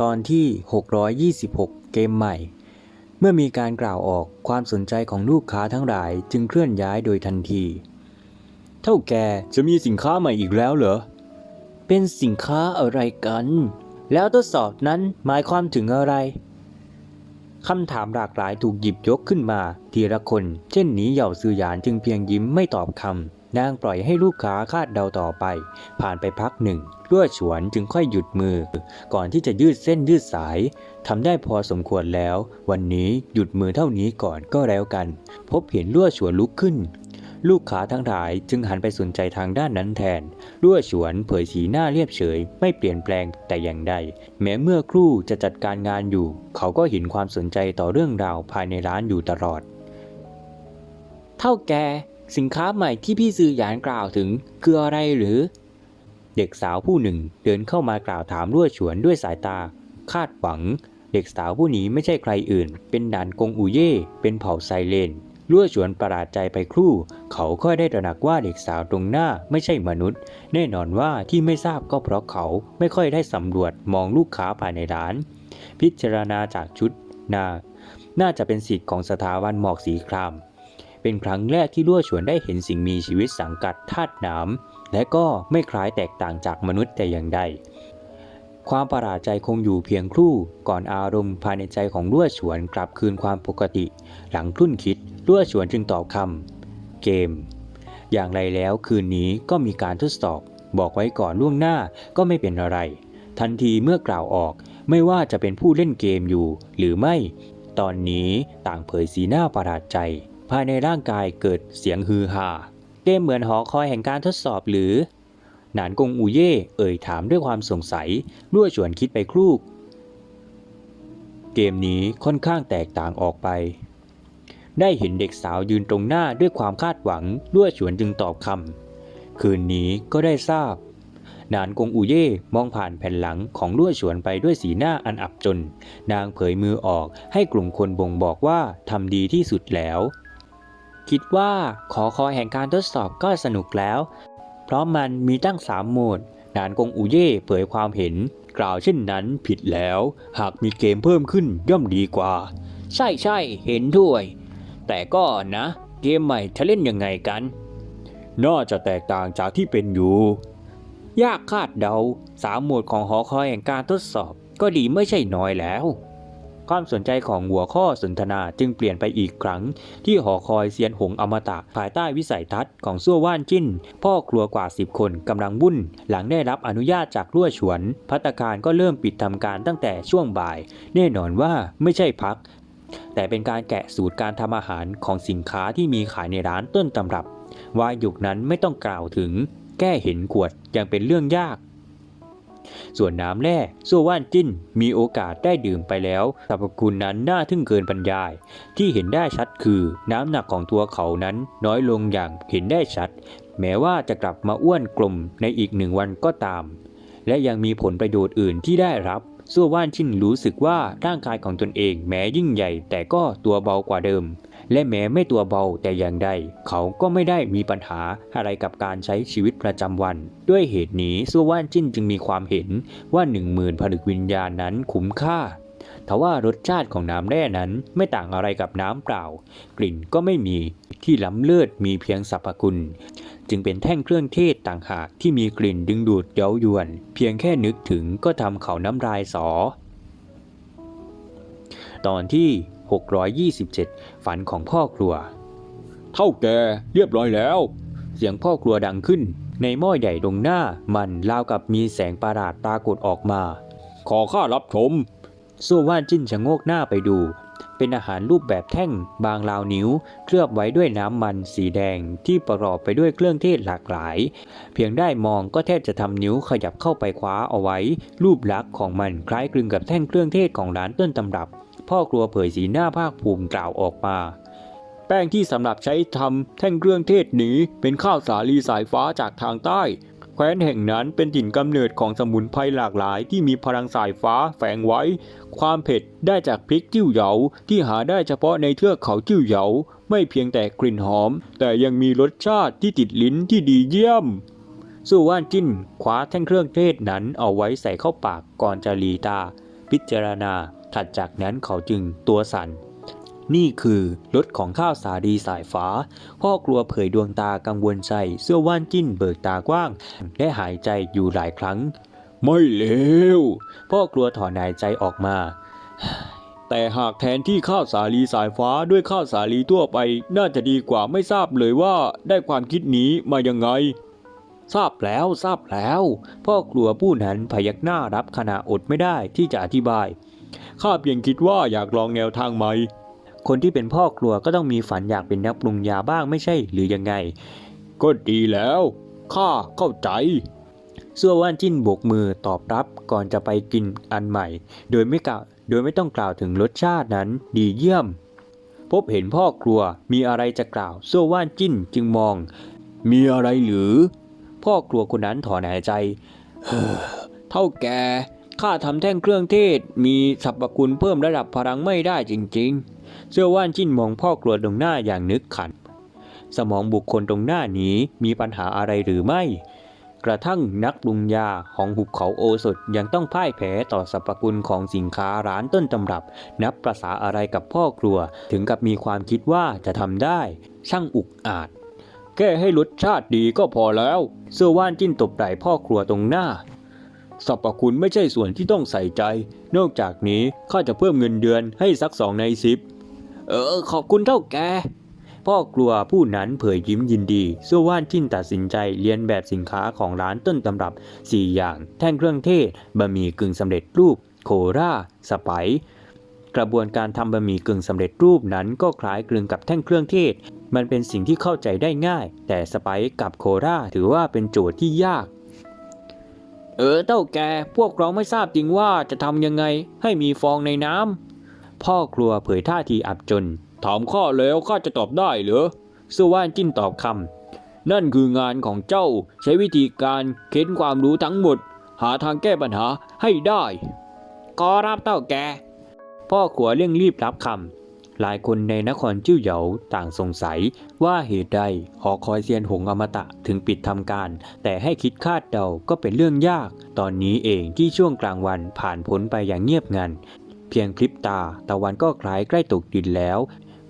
ตอนที่ 626 เกมใหม่ เมื่อมีการกล่าวออกความสนใจของลูกค้าทั้งหลายจึงเคลื่อนย้ายโดยทันที เท่าแกจะมีสินค้าใหม่อีกแล้วเหรอ เป็นสินค้าอะไรกัน แล้วทดสอบนั้นหมายความถึงอะไรคำถามหลากหลายถูกหยิบยกขึ้นมา ทีละคน เช่นนี้เหย่าซือหยานจึงเพียงยิ้มไม่ตอบคำ นางปล่อยให้ลูกค้าคาดเดาต่อไป ผ่านไปพักหนึ่งลั่วฉวนจึงค่อยหยุดมือ ก่อนที่จะยืดเส้นยืดสายทำได้พอสมควรแล้ว วันนี้หยุดมือเท่านี้ก่อนก็แล้วกัน พบเห็นลั่วฉวนลุกขึ้น ลูกค้าทั้งหลายจึงหันไปสนใจทางด้านนั้นแทนลั่วฉวนเผยสีหน้าเรียบเฉย ไม่เปลี่ยนแปลงแต่อย่างใด แม้เมื่อครู่จะจัดการงานอยู่ เขาก็เห็นความสนใจต่อเรื่องราวภายในร้านอยู่ตลอด เท่าแก สินค้าใหม่ที่พี่ซื้อหยานกล่าวถึงคืออะไรหรือ เด็กสาวผู้หนึ่งเดินเข้ามากล่าวถามรั่วฉวนด้วยสายตา คาดหวัง เด็กสาวผู้นี้ไม่ใช่ใครอื่น เป็นนานกงอูเย่เป็นเผ่าไซเลนรั่วฉวนประหลาดใจไปครู่ เขาค่อยได้ตระหนักว่าเด็กสาวตรงหน้าไม่ใช่มนุษย์ แน่นอนว่าที่ไม่ทราบก็เพราะเขาไม่ค่อยได้สำรวจมองลูกค้าภายในร้าน พิจารณาจากชุดนา น่าจะเป็นสิทธิ์ของสถาบันหมอกสีคราม เป็นครั้งแรกที่ลั่วฉวนได้เห็นสิ่งมีชีวิตสังกัดธาตุน้ำและก็ไม่คล้ายแตกต่างจากมนุษย์แต่อย่างใด ความประหลาดใจคงอยู่เพียงครู่ก่อนอารมณ์ภายในใจของลั่วฉวนกลับคืนความปกติ หลังครุ่นคิดลั่วฉวนจึงตอบคำเกม อย่างไรแล้วคืนนี้ก็มีการทดสอบ บอกไว้ก่อนล่วงหน้าก็ไม่เป็นอะไร ทันทีเมื่อกล่าวออกไม่ว่าจะเป็นผู้เล่นเกมอยู่หรือไม่ ตอนนี้ต่างเผยสีหน้าประหลาดใจ ภายในร่างกายเกิดเสียงฮือฮาเกมเหมือนหอคอยแห่งการทดสอบหรือ หนานกงอูเย่เอ่ยถามด้วยความสงสัยรั่วฉวนคิดไปครู่เกมนี้ค่อนข้างแตกต่างออกไป ได้เห็นเด็กสาวยืนตรงหน้าด้วยความคาดหวังรั่วฉวนจึงตอบคำคืนนี้ก็ได้ทราบ นานกงอูเย่มองผ่านแผ่นหลังของลั่วฉวนไปด้วยสีหน้าอันอับจน นางเผยมือออกให้กลุ่มคนบ่งบอกว่าทำดีที่สุดแล้ว คิดว่าขอคอยแห่งการทดสอบก็สนุกแล้ว เพราะมันมีตั้งสามโหมด นานกงอูเย่เผยความเห็น กล่าวเช่นนั้นผิดแล้ว หากมีเกมเพิ่มขึ้นย่อมดีกว่า ใช่ใช่เห็นด้วย แต่ก็นะ เกมใหม่จะเล่นยังไงกัน น่าจะแตกต่างจากที่เป็นอยู่ ยากคาดเดาสามโหมดของหอคอยแห่งการทดสอบก็ดีไม่ใช่น้อยแล้ว ความสนใจของหัวข้อสนทนาจึงเปลี่ยนไปอีกครั้ง ที่หอคอยเซียนหงอมตะภายใต้วิสัยทัศน์ของซั่วว่านจิ้น พ่อครัวกว่า 10 คนกำลังวุ่น หลังได้รับอนุญาตจากลั่วฉวน พัตการก็เริ่มปิดทำการตั้งแต่ช่วงบ่าย แน่นอนว่าไม่ใช่พัก แต่เป็นการแกะสูตรการทำอาหารของสินค้าที่มีขายในร้านต้นตำรับวายยุคนั้นไม่ต้องกล่าวถึง แก้เห็นขวดยังเป็นเรื่องยาก ส่วนน้ำแร่ซัวว่านจิ้นมีโอกาสได้ดื่มไปแล้วสรรพคุณนั้นน่าทึ่งเกินบรรยาย ที่เห็นได้ชัดคือน้ำหนักของตัวเขานั้นน้อยลงอย่างเห็นได้ชัด แม้ว่าจะกลับมาอ้วนกลมในอีกหนึ่งวันก็ตาม และยังมีผลประโยชน์อื่นที่ได้รับซัวว่านจิ้นรู้สึกว่าร่างกายของตนเองแม้ยิ่งใหญ่ แต่ก็ตัวเบากว่าเดิม และแม้ไม่ตัวเบาแต่อย่างใด เขาก็ไม่ได้มีปัญหาอะไรกับการใช้ชีวิตประจำวัน ด้วยเหตุนี้ซัวว่านจิ้นจึงมีความเห็นว่าหนึ่งหมื่นผลึกวิญญาณนั้นคุ้มค่าทว่ารสชาติของน้ำแร่นั้นไม่ต่างอะไรกับน้ำเปล่า กลิ่นก็ไม่มีที่ล้ำเลิศมีเพียงสรรพคุณ จึงเป็นแท่งเครื่องเทศต่างหากที่มีกลิ่นดึงดูดเย้ายวน เพียงแค่นึกถึงก็ทำเขาน้ำลายสอ ตอนที่ 627 ฝันของพ่อครัว เท่าแกเรียบร้อยแล้ว เสียงพ่อครัวดังขึ้น ในหม้อใหญ่ตรงหน้ามันราวกับมีแสงประหลาดปรากฏออกมา ขอข้ารับชมสู้ว่านจิ้นชะโงกหน้าไปดู เป็นอาหารรูปแบบแท่งบางราวนิ้ว เคลือบไว้ด้วยน้ำมันสีแดงที่ประกอบไปด้วยเครื่องเทศหลากหลาย เพียงได้มองก็แทบจะทำนิ้วขยับเข้าไปคว้าเอาไว้ รูปลักษณ์ของมันคล้ายคลึงกับแท่งเครื่องเทศของร้านต้นตำรับ พ่อครัวเผยสีหน้าภาคภูมิกล่าวออกมา แป้งที่สำหรับใช้ทำแท่งเครื่องเทศนี้เป็นข้าวสาลีสายฟ้าจากทางใต้ แคว้นแห่งนั้นเป็นถิ่นกำเนิดของสมุนไพรหลากหลายที่มีพลังสายฟ้าแฝงไว้ ความเผ็ดได้จากพริกจิ้วเหยาที่หาได้เฉพาะในเทือกเขาจิ้วเหยา ไม่เพียงแต่กลิ่นหอม แต่ยังมีรสชาติที่ติดลิ้นที่ดีเยี่ยม สู้ว่านจิ้นคว้าแท่งเครื่องเทศนั้นเอาไว้ใส่เข้าปากก่อนจะหลีตา พิจารณา ถัดจากนั้นเขาจึงตัวสั่น นี่คือรถของข้าวสาลีสายฟ้า พ่อกลัวเผยดวงตากังวลใจเสื้อว่านจิ้นเบิกตากว้าง และหายใจอยู่หลายครั้ง ไม่เลวพ่อกลัวถอนหายใจออกมา แต่หากแทนที่ข้าวสาลีสายฟ้าด้วยข้าวสาลีทั่วไป น่าจะดีกว่าไม่ทราบเลยว่าได้ความคิดนี้มายังไงทราบแล้วทราบแล้ว พ่อกลัวผู้นั้นพยักหน้ารับขณะอดไม่ได้ที่จะอธิบาย ข้าเพียงคิดว่าอยากลองแนวทางใหม่ คนที่เป็นพ่อครัวก็ต้องมีฝันอยากเป็นนักปรุงยาบ้างไม่ใช่หรือยังไง ก็ดีแล้วข้าเข้าใจเสื้อว่านจิ้นโบกมือตอบรับก่อนจะไปกินอันใหม่ โดยไม่กล่าวโดยไม่ต้องกล่าวถึงรสชาตินั้นดีเยี่ยม พบเห็นพ่อครัวมีอะไรจะกล่าวเสื้อว่านจิ้นจึงมอง มีอะไรหรือ พ่อครัวคนนั้นถอนหายใจเฮ้อเท่าแก ข้าทำแท่งเครื่องเทศมีสรรพคุณเพิ่มระดับพลังไม่ได้จริงๆ เสื้อว่านจิ้นมองพ่อครัวตรงหน้าอย่างนึกขัน สมองบุคคลตรงหน้านี้มีปัญหาอะไรหรือไม่ กระทั่งนักปรุงยาของหุบเขาโอสถยังต้องพ่ายแพ้ต่อสรรพคุณของสินค้าร้านต้นตำรับ นับประษาอะไรกับพ่อครัว ถึงกับมีความคิดว่าจะทำได้ ช่างอุกอาจแค่ให้รสชาติดีก็พอแล้ว เสื้อว่านจิ้นตบไหล่พ่อครัวตรงหน้า สรรพคุณไม่ใช่ส่วนที่ต้องใส่ใจ นอกจากนี้ข้าจะเพิ่มเงินเดือนให้สักสองในสิบเออ ขอบคุณเท่าแก พ่อกลัวผู้นั้นเผยยิ้มยินดีเสื้อว่านจิ้นตัดสินใจเรียนแบบสินค้าของร้านต้นตำรับ 4 อย่าง แท่งเครื่องเทศ บะหมี่กึ่งสำเร็จรูป โคราสไปกระบวนการทำบะหมี่กึ่งสำเร็จรูปนั้นก็คล้ายคลึงกับแท่งเครื่องเทศ มันเป็นสิ่งที่เข้าใจได้ง่าย แต่สไปกับโคราถือว่าเป็นโจทย์ที่ยาก เออเต้าแกพวกเราไม่ทราบจริงว่าจะทำยังไงให้มีฟองในน้ำพ่อครัวเผยท่าทีอับจน ถามข้าแล้วข้าจะตอบได้เหรอสว่านจิ้นตอบคำนั่นคืองานของเจ้าใช้วิธีการเค้นความรู้ทั้งหมด หาทางแก้ปัญหาให้ได้ก็รับเต้าแกพ่อขรัวเร่งรีบรับคำ หลายคนในนครจิ้วเหยาต่างสงสัยว่าเหตุใดหอคอยเซียนหงอมตะถึงปิดทำการ แต่ให้คิดคาดเดาก็เป็นเรื่องยาก ตอนนี้เองที่ช่วงกลางวันผ่านพ้นไปอย่างเงียบงัน เพียงพริบตาตะวันก็คล้ายใกล้ตกดินแล้ว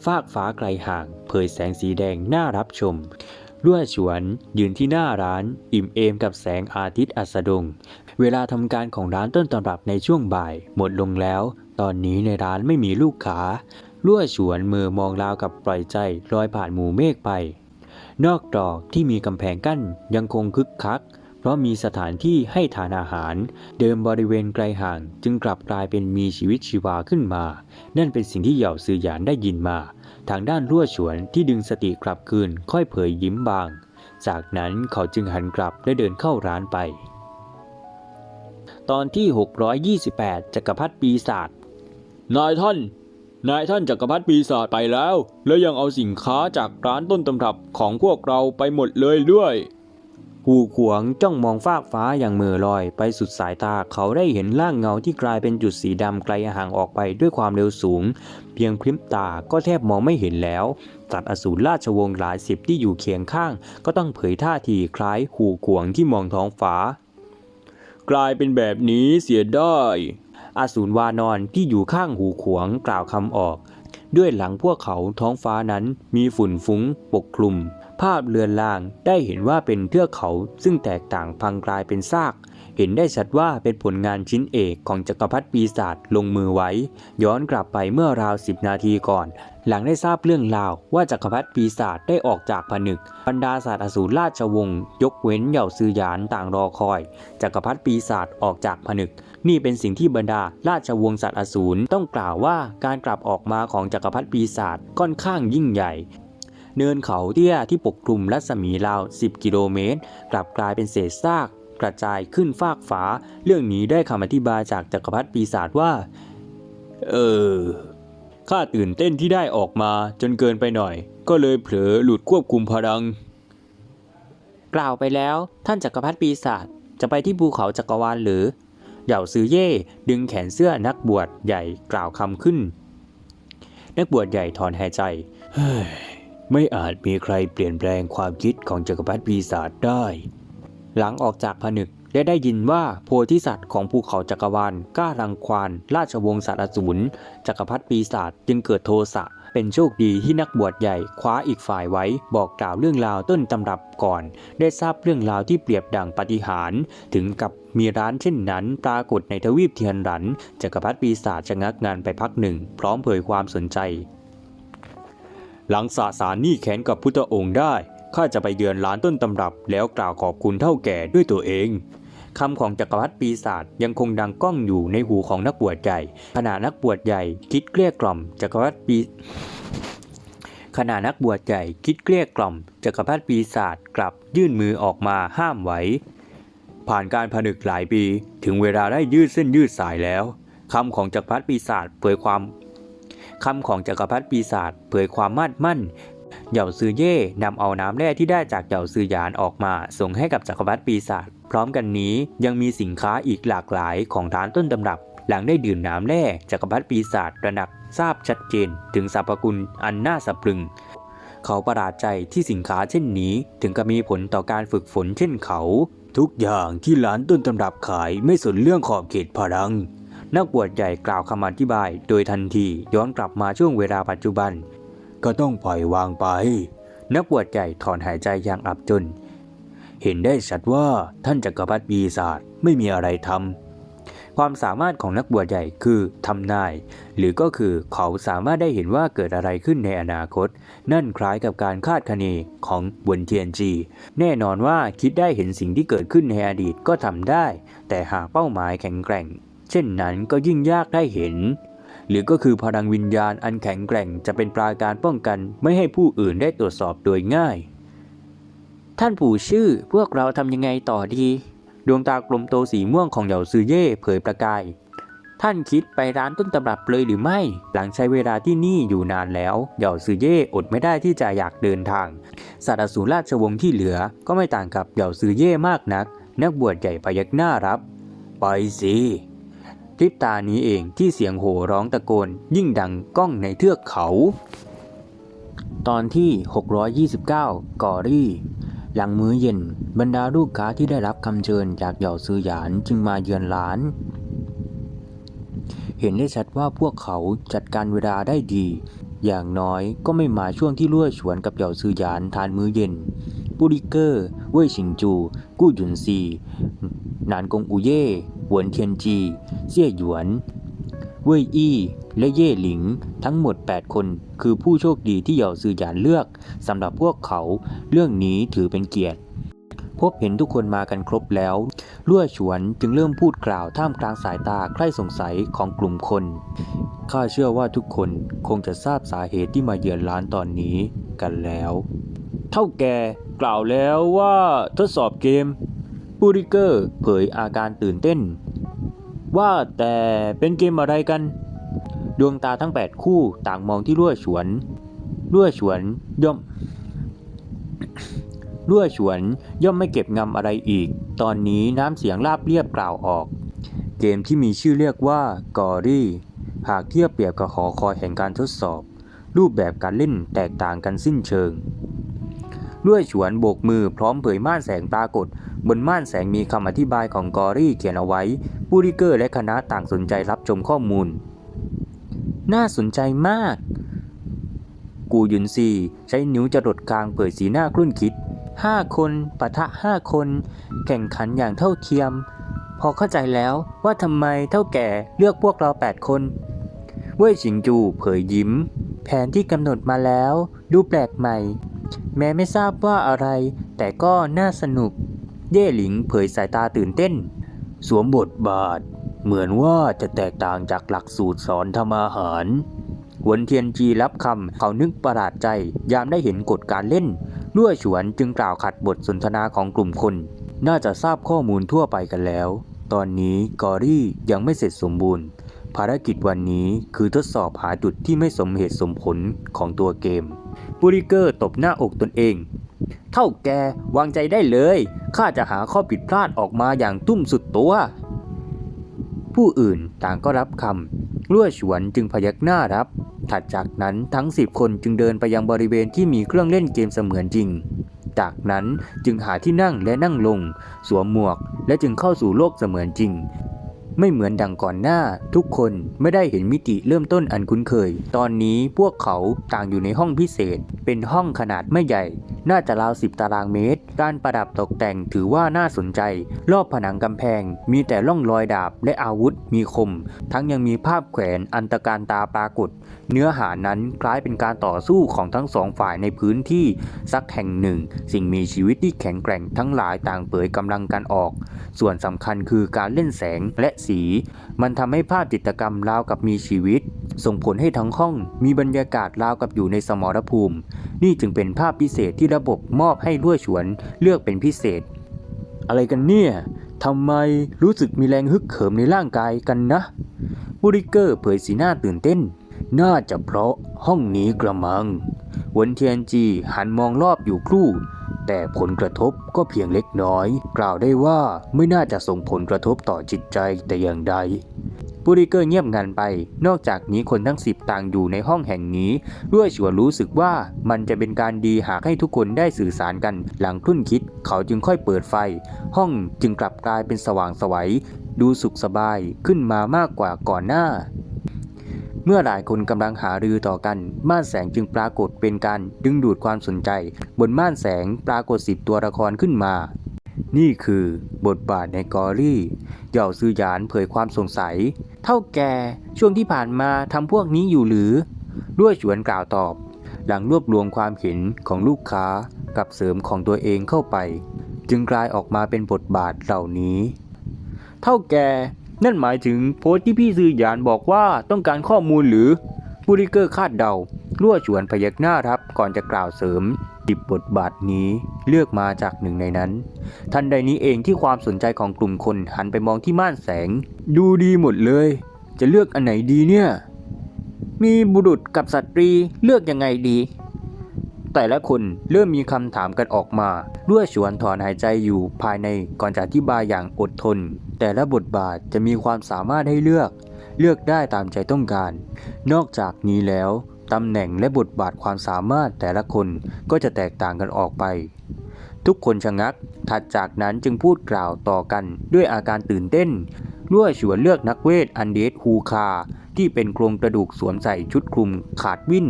ฟากฟ้าไกลห่าง เผยแสงสีแดงน่ารับชมรั่วฉวนยืนที่หน้าร้าน อิ่มเอมกับแสงอาทิตย์อัสดง เวลาทำการของร้านต้นตำรับในช่วงบ่าย หมดลงแล้ว ตอนนี้ในร้านไม่มีลูกค้า รั่วฉวนมือมองราวกับปล่อยใจลอยผ่านหมู่เมฆไป นอกดอกที่มีกำแพงกั้นยังคงคึกคัก เพราะมีสถานที่ให้ทานอาหาร เดิมบริเวณไกลห่างจึงกลับกลายเป็นมีชีวิตชีวาขึ้นมา นั่นเป็นสิ่งที่เหย่าซื่อหยานได้ยินมา ทางด้านรั่วฉวนที่ดึงสติกลับคืนค่อยเผยยิ้มบาง จากนั้นเขาจึงหันกลับและเดินเข้าร้านไป ตอนที่ 628จักรพรรดิปีศาจนายท่าน นายท่านจักรพรรดิปีศาจไปแล้ว แล้วยังเอาสินค้าจากร้านต้นตำรับของพวกเราไปหมดเลยด้วยหูขวงจ้องมองฟากฟ้าอย่างเมื่อลอยไปสุดสายตาเขาได้เห็นร่างเงาที่กลายเป็นจุดสีดำไกลห่างออกไปด้วยความเร็วสูง เพียงพริบตาก็แทบมองไม่เห็นแล้วสัตว์อสูรราชวงศ์หลายสิบที่อยู่เคียงข้าง ก็ต้องเผยท่าทีคล้ายหูขวงที่มองท้องฟ้า กลายเป็นแบบนี้เสียได้ อสูรวานอนที่อยู่ข้างหูขวงกล่าวคำออก ด้วยหลังพวกเขาท้องฟ้านั้นมีฝุ่นฟุ้งปกคลุม ภาพเลือนลางได้เห็นว่าเป็นเทือกเขาซึ่งแตกต่างพังกลายเป็นซาก เห็นได้ชัดว่าเป็นผลงานชิ้นเอกของจักรพรรดิปีศาจลงมือไว้ ย้อนกลับไปเมื่อราวสิบนาทีก่อน หลังได้ทราบเรื่องราวว่าจักรพรรดิปีศาจได้ออกจากผนึก บรรดาศาสตร์อสูรราชวงศ์ยกเว้นเหย่าซือหยานต่างรอคอย จักรพรรดิปีศาจออกจากผนึก นี่เป็นสิ่งที่บรรดาราชวงศ์สัตว์อสูรต้องกล่าวว่าการกลับออกมาของจักรพรรดิปีศาจค่อนข้างยิ่งใหญ่เนินเขาเตี้ยที่ปกคลุมรัศมีราว 10 กิโลเมตร กลับกลายเป็นเศษซากก ระจายขึ้นฟากฟ้าเรื่องนี้ได้คำอธิบายจากจักรพรรดิปีศาจว่า เออข้าตื่นเต้นที่ได้ออกมาจนเกินไปหน่อย ก็เลยเผลอหลุดควบคุมพลัง กล่าวไปแล้ว ท่านจักรพรรดิปีศาจจะไปที่ภูเขาจักรวาลหรือเหย่าซือเย่ดึงแขนเสื้อนักบวชใหญ่กล่าวคำขึ้น นักบวชใหญ่ถอนหายใจไม่อาจมีใครเปลี่ยนแปลงความคิดของจักรพรรดิปีศาจได้ หลังออกจากผนึกและได้ยินว่าโพธิสัตว์ของภูเขาจักรวาลกล้ารังควานราชวงศ์สัตว์อสูรจักรพรรดิปีศาจจึงเกิดโทสะเป็นโชคดีที่นักบวชใหญ่คว้าอีกฝ่ายไว้บอกกล่าวเรื่องราวต้นตำรับก่อน ได้ทราบเรื่องราวที่เปรียบดังปฏิหาร ถึงกับมีร้านเช่นนั้น ปรากฏในทวีปเทียนหรันจักรพรรดิปีศาจชะงักงานไปพักหนึ่ง พร้อมเผยความสนใจ หลังสาสารนี้แค้นกับพุทธองค์ได้ ข้าจะไปเยือนร้านต้นตำรับ แล้วกล่าวขอบคุณเท่าแก่ด้วยตัวเองคำของจักรพรรดิปีศาจยังคงดังก้องอยู่ในหูของนักบวชใหญ่ขณะนักบวชใหญ่คิดเกลี้ยกล่อมจักรพรรดิปีขณะนักบวชใหญ่คิดเกลี้ยกล่อมจักรพรรดิปีศาจกลับยื่นมือออกมาห้ามไว้ ผ่านการผนึกหลายปีถึงเวลาได้ยืดเส้นยืดสายแล้วคำของจักรพรรดิปีศาจเผยความคำของจักรพรรดิปีศาจเผยความมั่นมั่น เหย่าซือเย่นำเอาน้ำแร่ที่ได้จากเหย่าซือหยานออกมา ส่งให้กับจักรพรรดิปีศาจพร้อมกันนี้ยังมีสินค้าอีกหลากหลายของร้านต้นตำรับ หลังได้ดื่มน้ำแร่จักรพรรดิปีศาจตระหนักทราบชัดเจน ถึงสรรพคุณอันน่าสะพรึง เขาประหลาดใจที่สินค้าเช่นนี้ ถึงกับมีผลต่อการฝึกฝนเช่นเขา ทุกอย่างที่ร้านต้นตำรับขายไม่สนเรื่องขอบเขตพลังนักบวชใหญ่กล่าวคำอธิบาย โดยทันทีย้อนกลับมาช่วงเวลาปัจจุบัน ก็ต้องปล่อยวางไป นักบวชใหญ่ถอนหายใจอย่างอับจน เห็นได้ชัดว่าท่านจักรพรรดิปีศาจไม่มีอะไรทำความสามารถของนักบวชใหญ่คือทำนาย หรือก็คือเขาสามารถได้เห็นว่าเกิดอะไรขึ้นในอนาคต นั่นคล้ายกับการคาดคะเนของบวนเทียนจี แน่นอนว่าคิดได้เห็นสิ่งที่เกิดขึ้นในอดีตก็ทำได้ แต่หากเป้าหมายแข็งแกร่ง เช่นนั้นก็ยิ่งยากได้เห็น หรือก็คือพลังวิญญาณอันแข็งแกร่งจะเป็นปราการป้องกันไม่ให้ผู้อื่นได้ตรวจสอบโดยง่าย ท่านปู่ชื่อพวกเราทำยังไงต่อดี ดวงตากลมโตสีม่วงของเหยาซือเย่เผยประกาย ท่านคิดไปร้านต้นตำรับเลยหรือไม่ หลังใช้เวลาที่นี่อยู่นานแล้ว เหยาซือเย่อดไม่ได้ที่จะอยากเดินทางสัตว์สูรราชวงศ์ที่เหลือก็ไม่ต่างกับเหยาซือเย่มากนัก นักบวชใหญ่พยักหน้ารับ ไปสิ พริบตานี้เองที่เสียงโห่ร้องตะโกน ยิ่งดังก้องในเทือกเขา ตอนที่ 629 กอรี่ หลังมื้อเย็น บรรดาลูกค้าที่ได้รับคำเชิญจากเหย่าซือหยานจึงมาเยือนร้าน เห็นได้ชัดว่าพวกเขาจัดการเวลาได้ดี อย่างน้อยก็ไม่มาช่วงที่ลั่วฉวนกับเหย่าซือหยานทานมื้อเย็นปุริเกอร์ เว่ยชิงจู กู้หยุนซี นานกงอูเย่ หวนเทียนจีเซี่ยหยวน เว่ยอี้ และเย่หลิง ทั้งหมด 8 คนคือผู้โชคดีที่เหยาซือหยานเลือกสำหรับพวกเขาเรื่องนี้ถือเป็นเกียรติ พบเห็นทุกคนมากันครบแล้วลั่วฉวนจึงเริ่มพูดกล่าวท่ามกลางสายตาใคร่สงสัยของกลุ่มคน ข้าเชื่อว่าทุกคนคงจะทราบสาเหตุที่มาเยือนร้านตอนนี้กันแล้ว เท่าแกกล่าวแล้วว่าทดสอบเกม บูริเกอร์เผยอาการตื่นเต้น ว่าแต่เป็นเกมอะไรกัน ดวงตาทั้ง 8 คู่ต่างมองที่ลั่วฉวนลั่วฉวนย่อมลั่วฉวนย่อมไม่เก็บงำอะไรอีก ตอนนี้น้ำเสียงราบเรียบกล่าวออก เกมที่มีชื่อเรียกว่ากอรี่ หากเทียบเปรียบกับหอคอยแห่งการทดสอบ รูปแบบการเล่นแตกต่างกันสิ้นเชิงลั่วฉวนโบกมือพร้อมเผยม่านแสงปรากฏ บนม่านแสงมีคำอธิบายของกอรี่เขียนเอาไว้บูริเกอร์และคณะต่างสนใจรับชมข้อมูล น่าสนใจมาก กูยุนซีใช้นิ้วจรดกลางเผยสีหน้าครุ่นคิดห้าคนปะทะห้าคน แข่งขันอย่างเท่าเทียม พอเข้าใจแล้วว่าทำไมเท่าแก่เลือกพวกเราแปดคน เว่ยชิงจูเผยยิ้ม แผนที่กำหนดมาแล้ว ดูแปลกใหม่ แม้ไม่ทราบว่าอะไร แต่ก็น่าสนุก เย่หลิงเผยสายตาตื่นเต้น สวมบทบาท เหมือนว่าจะแตกต่างจากหลักสูตรสอนทำอาหารหวนเทียนจีรับคำเขานึกประหลาดใจ ยามได้เห็นกฎการเล่นลั่วฉวนจึงกล่าวขัดบทสนทนาของกลุ่มคน น่าจะทราบข้อมูลทั่วไปกันแล้ว ตอนนี้กอรี่ยังไม่เสร็จสมบูรณ์ ภารกิจวันนี้คือทดสอบหาจุดที่ไม่สมเหตุสมผลของตัวเกม บูริเกอร์ตบหน้าอกตนเอง เท่าแกวางใจได้เลย ข้าจะหาข้อผิดพลาดออกมาอย่างตุ้มสุดตัว ผู้อื่นต่างก็รับคำลั่วฉวนจึงพยักหน้ารับ ถัดจากนั้นทั้งสิบคนจึงเดินไปยังบริเวณที่มีเครื่องเล่นเกมเสมือนจริง จากนั้นจึงหาที่นั่งและนั่งลง สวมหมวก และจึงเข้าสู่โลกเสมือนจริง ไม่เหมือนดังก่อนหน้า ทุกคนไม่ได้เห็นมิติเริ่มต้นอันคุ้นเคย ตอนนี้พวกเขาต่างอยู่ในห้องพิเศษ เป็นห้องขนาดไม่ใหญ่ น่าจะราวสิบตารางเมตร การประดับตกแต่งถือว่าน่าสนใจ รอบผนังกำแพง มีแต่ร่องรอยดาบและอาวุธมีคม ทั้งยังมีภาพแขวนอันตรการตาปรากฏ เนื้อหานั้นคล้ายเป็นการต่อสู้ของทั้งสองฝ่ายในพื้นที่สักแห่งหนึ่ง สิ่งมีชีวิตที่แข็งแกร่งทั้งหลายต่างเผยกำลังกันออก ส่วนสำคัญคือการเล่นแสงและสี มันทำให้ภาพจิตรกรรมราวกับมีชีวิต ส่งผลให้ทั้งห้องมีบรรยากาศราวกับอยู่ในสมรภูมิ นี่จึงเป็นภาพพิเศษที่ระบบมอบให้ด้วยฉวนเลือกเป็นพิเศษ อะไรกันเนี่ยทำไมรู้สึกมีแรงฮึกเหิมในร่างกายกันนะ บูริเกอร์เผยสีหน้าตื่นเต้น น่าจะเพราะห้องนี้กระมัง วนเทียนจีหันมองรอบอยู่ครู่ แต่ผลกระทบก็เพียงเล็กน้อย กล่าวได้ว่าไม่น่าจะส่งผลกระทบต่อจิตใจแต่อย่างใด บูริเกอร์เงียบงันไป นอกจากนี้คนทั้งสิบต่างอยู่ในห้องแห่งนี้ ด้วยชวรู้สึกว่ามันจะเป็นการดีหากให้ทุกคนได้สื่อสารกัน หลังครุ่นคิด เขาจึงค่อยเปิดไฟ ห้องจึงกลับกลายเป็นสว่างสวัย ดูสุขสบายขึ้นมามากกว่าก่อนหน้าเมื่อหลายคนกำลังหารือต่อกัน ม่านแสงจึงปรากฏเป็นการดึงดูดความสนใจ บนม่านแสงปรากฏสิบตัวละครขึ้นมา นี่คือบทบาทในกอรี่ เหย่าซือหยานเผยความสงสัย เท่าแก่ช่วงที่ผ่านมาทำพวกนี้อยู่หรือ ด้วยฉวนกล่าวตอบ หลังรวบรวมความเห็นของลูกค้ากับเสริมของตัวเองเข้าไป จึงกลายออกมาเป็นบทบาทเหล่านี้ เท่าแก่นั่นหมายถึงโพสต์ที่พี่ซือหยานบอกว่าต้องการข้อมูลหรือบูริเกอร์คาดเดารั่วฉวนพยักหน้ารับก่อนจะกล่าวเสริม ดิบบทบาทนี้เลือกมาจากหนึ่งในนั้นทันใดนี้เองที่ความสนใจของกลุ่มคนหันไปมองที่ม่านแสง ดูดีหมดเลย จะเลือกอันไหนดีเนี่ย มีบุรุษกับสตรีเลือกยังไงดี แต่ละคนเริ่มมีคำถามกันออกมา ด้วยชวนถอนหายใจอยู่ภายในก่อนจะอธิบายอย่างอดทน แต่ละบทบาทจะมีความสามารถให้เลือก เลือกได้ตามใจต้องการ นอกจากนี้แล้ว ตำแหน่งและบทบาทความสามารถแต่ละคนก็จะแตกต่างกันออกไป ทุกคนชะงัก ถัดจากนั้นจึงพูดกล่าวต่อกันด้วยอาการตื่นเต้นรั่วฉวนเลือกนักเวทอันเดสฮูคา ที่เป็นโครงกระดูกสวมใส่ชุดคลุมขาดวิ่น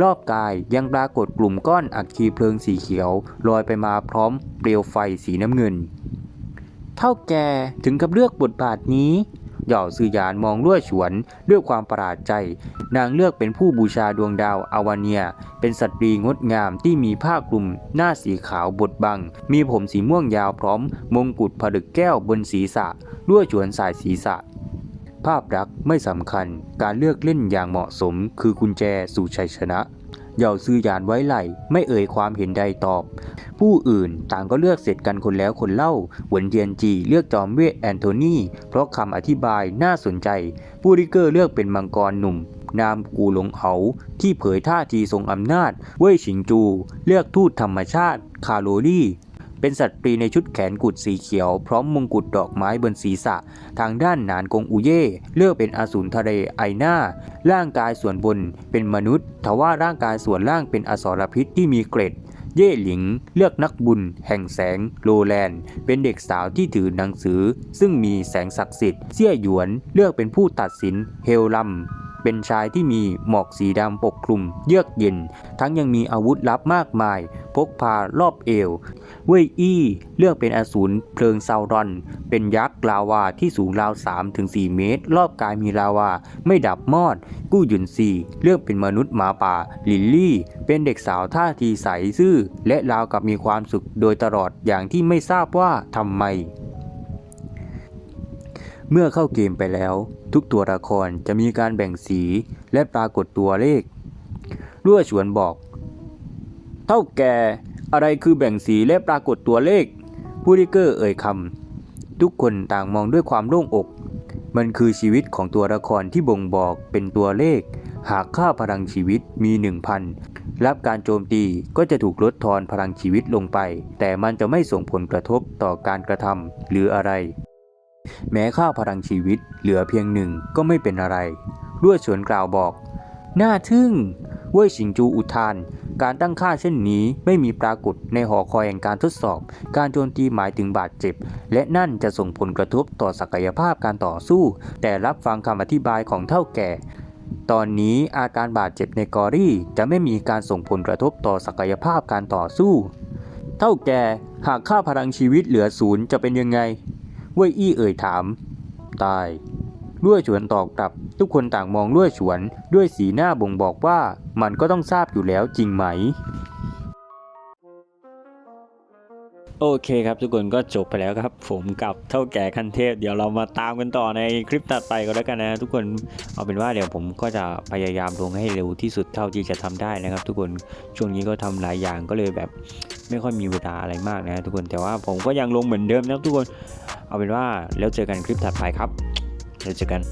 รอบกายยังปรากฏกลุ่มก้อนอัคคีเพลิงสีเขียวลอยไปมาพร้อมเปลวไฟสีน้ำเงิน เท่าแกถึงกับเลือกบทบาทนี้ ย่าซือยานมองรั่วฉวนด้วยความประหลาดใจ นางเลือกเป็นผู้บูชาดวงดาวอาวาเนีย เป็นสตรีงดงามที่มีผ้าคลุม หน้าสีขาวบดบัง มีผมสีม่วงยาวพร้อม มงกุฎผลึกแก้วบนศีรษะรั่วฉวนสายศีรษะภาพลักษณ์ไม่สำคัญ การเลือกเล่นอย่างเหมาะสมคือกุญแจสู่ชัยชนะ เหย่าซื้อยานไว้ไหลไม่เอ่ยความเห็นใดตอบ ผู้อื่นต่างก็เลือกเสร็จกันคนแล้วคนเล่าหวนเทียนจีเลือกจอมเวทแอนโทนีเพราะคำอธิบายน่าสนใจปูริเกอร์เลือกเป็นมังกรหนุ่ม นามกูหลงเอาที่เผยท่าทีทรงอำนาจ เว่ยฉิงจู เลือกทูตธรรมชาติ คาโรลี่ เป็นสัตว์ปรีในชุดแขนกุดสีเขียว พร้อมมงกุฎดอกไม้บนศีรษะ ทางด้านหนานกงอุเย่เลือกเป็นอสูรทะเลไอหน้า ร่างกายส่วนบนเป็นมนุษย์ทว่าร่างกายส่วนล่างเป็นอสรพิษที่มีเกร็ด เย่หลิง เลือกนักบุญ แห่งแสง โลแลนด์ เป็นเด็กสาวที่ถือหนังสือ ซึ่งมีแสงศักดิ์สิทธิ์เสี่ยหยวน เลือกเป็นผู้ตัดสินเฮลลัมเป็นชายที่มีหมอกสีดำปกคลุม เยือกเย็น ทั้งยังมีอาวุธลับมากมาย พกพารอบเอว เว่ยอี้ เลือกเป็นอสูรเพลิงซาวรอน เป็นยักษ์ลาวาที่สูงราว 3-4 เมตร รอบกายมีลาวา ไม่ดับมอด กู้หยุนซีเลือกเป็นมนุษย์หมาป่า ลิลลี่ เป็นเด็กสาวท่าทีใสซื่อ และราวกับมีความสุขโดยตลอดอย่างที่ไม่ทราบว่าทำไม เมื่อเข้าเกมไปแล้ว ทุกตัวละครจะมีการแบ่งสีและปรากฏตัวเลขรั่วฉวนบอก ท่าแก่อะไรคือแบ่งสีและปรากฏตัวเลข ผู้ริเกอร์เอ่ยคำทุกคนต่างมองด้วยความโล่งอก มันคือชีวิตของตัวละครที่บ่งบอกเป็นตัวเลข หากค่าพลังชีวิตมี 1,000 รับการโจมตีก็จะถูกลดทอนพลังชีวิตลงไป แต่มันจะไม่ส่งผลกระทบต่อการกระทำหรืออะไร แม้ค่าพลังชีวิตเหลือเพียงหนึ่งก็ไม่เป็นอะไรรั่วฉวนกล่าวบอก น่าทึ่งเว่ยชิงจูอุทาน การตั้งค่าเช่นนี้ไม่มีปรากฏในหอคอยแห่งการทดสอบ การโจมตีหมายถึงบาดเจ็บ และนั่นจะส่งผลกระทบต่อศักยภาพการต่อสู้ แต่รับฟังคำอธิบายของเท่าแก่ตอนนี้อาการบาดเจ็บในกอรี่จะไม่มีการส่งผลกระทบต่อศักยภาพการต่อสู้ เท่าแก่หากค่าพลังชีวิตเหลือศูนย์จะเป็นยังไงเว่ยอี้เอ่ยถาม ตาย ลุ่ยฉวนตอบกลับ ทุกคนต่างมองลุ่ยฉวน ด้วยสีหน้าบ่งบอกว่ามันก็ต้องทราบอยู่แล้วจริงไหมโอเคครับทุกคนก็จบไปแล้วครับ ผมกับเท่าแก่คันเทพ เดี๋ยวเรามาตามกันต่อในคลิปถัดไปก็แล้วกันนะทุกคนเอาเป็นว่าเดี๋ยวผมก็จะพยายามลงให้เร็วที่สุดเท่าที่จะทำได้นะครับ ทุกคนช่วงนี้ก็ทำหลายอย่างก็เลยแบบไม่ค่อยมีเวลาอะไรมากนะทุกคนแต่ว่าผมก็ยังลงเหมือนเดิมนะทุกคน เอาเป็นว่าแล้วเจอกันคลิปถัดไปครับ രുചിക്കാൻ